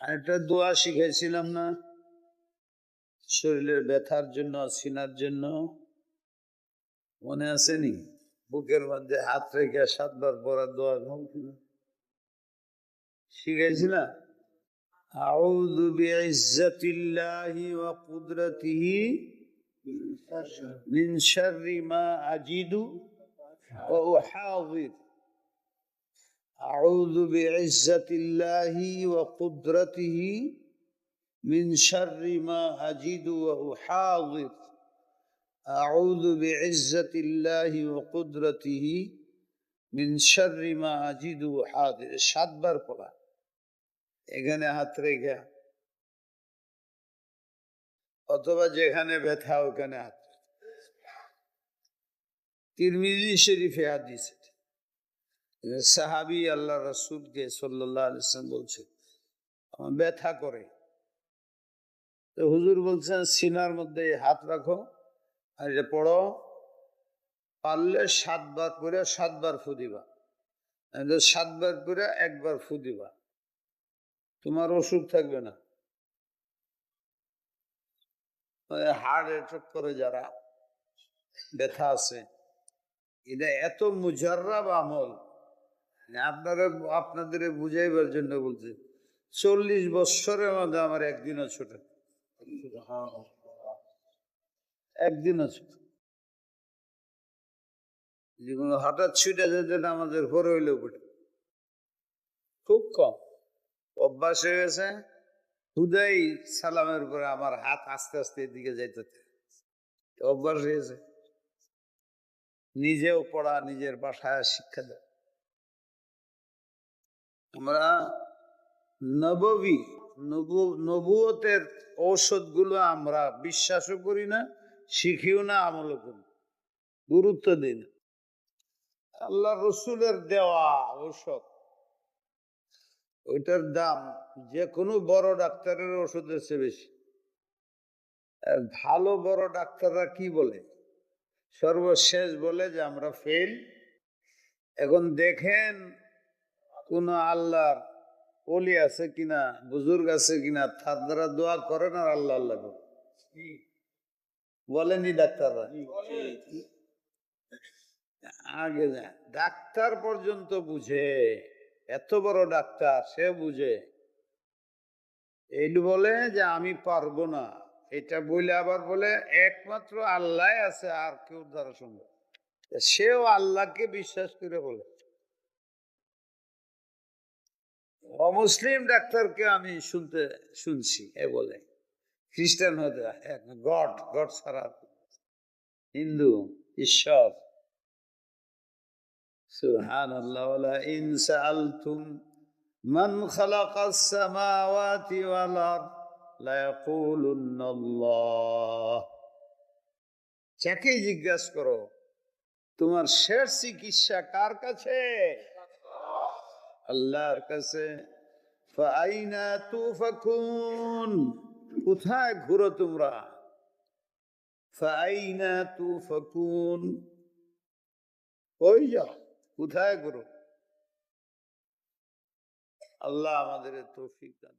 একটা দোয়া শিখাইছিলাম না শরীরের ব্যথার জন্য সিনার জন্য মনে আসেনি বুকের মধ্যে হাত রেখে সাতবার পড়ার দোয়া শিখাইছিলাম أعوذ بعزة الله وقدرته من شر ما أجد وأحاضر أعوذ بعزة الله وقدرته من شر ما أجد وأحاضر أعوذ بعزة الله وقدرته من شر ما أجد وأحاضر সাতবার পড়া এখানে হাত রেখে অথবা যেখানে ব্যথা ওখানে হাত তিরমিজি শরীফে হাদিস সাহাবি আল্লাহ রসুলকে সাল্লাহ আলিয়াল্লাম বলছে, আমার ব্যথা করে। তো হুজুর বলছেন, সিনার মধ্যে হাত রাখো আর এটা পড়ো। পারলে সাতবার করে সাতবার ফু দিবা। সাতবার করে একবার ফু দিবা। তোমার অসুখ থাকবে না। হার্ট অ্যাটাক করে যারা, ব্যথা আছে এটা এত মুজার্রাব আমল। আপনারা আপনাদের বুঝাইবার জন্য বলছে চল্লিশ বৎসরের মধ্যে আমার একদিনও ছোট একদিনও ছোট যেগুলো হঠাৎ ছুটে যেতে আমাদের পরে হইলেও পড়ে খুব কম। অভ্যাস হয়ে গেছে হুদাই সালামের উপরে আমার হাত আস্তে আস্তে এদিকে যাইতে অভ্যাস হয়েছে নিজেও পড়া নিজের বাসায় শিক্ষা দেয় আমরা নববী নবুয়তের ঔষধগুলো আমরা বিশ্বাসও করি না, শিখিও না, আমলও করি গুরুত্ব দিই না। আল্লাহ রসুলের দেওয়া ঔষধ, ওইটার দাম যে কোনো বড় ডাক্তারের ওষুধের চেয়ে বেশি। ভালো বড় ডাক্তাররা কি বলে? সর্বশেষ বলে যে আমরা ফেল এখন দেখেন কোন আল্লাহর অলি আছে কিনা বুজুর্গ আছে কিনা তার দ্বারা দোয়া করেন আর আল্লাহ আল্লাহ বলেনি ডাক্তাররা? আগে ডাক্তার পর্যন্ত বুঝে এত বড় ডাক্তার সে বুঝে। এই বলে যে আমি পারব না। এটা বলে আবার বলে একমাত্র আল্লাহ আছে আর কেউ দ্বারা সম্ভব সেও আল্লাহকে বিশ্বাস করে বলে। অমুসলিম ডাক্তারকে আমি শুনতে শুনছি এ বলে খ্রিস্টান হতে গড গড ছাড়া হিন্দু ঈশ্বর سبحان الله ولئن سألتم من خلق السماوات والأرض ليقولن الله যাকে জিজ্ঞাস করো তোমার শেষ চিকিৎসা কার কাছে আল্লাহর কাছে ফাইনা তুফাকুন কোথায় ঘুরো তোমরা? ফাইনা তুফাকুন ওই যাও, কোথায় ঘুরো? আল্লাহ আমাদের তৌফিক দান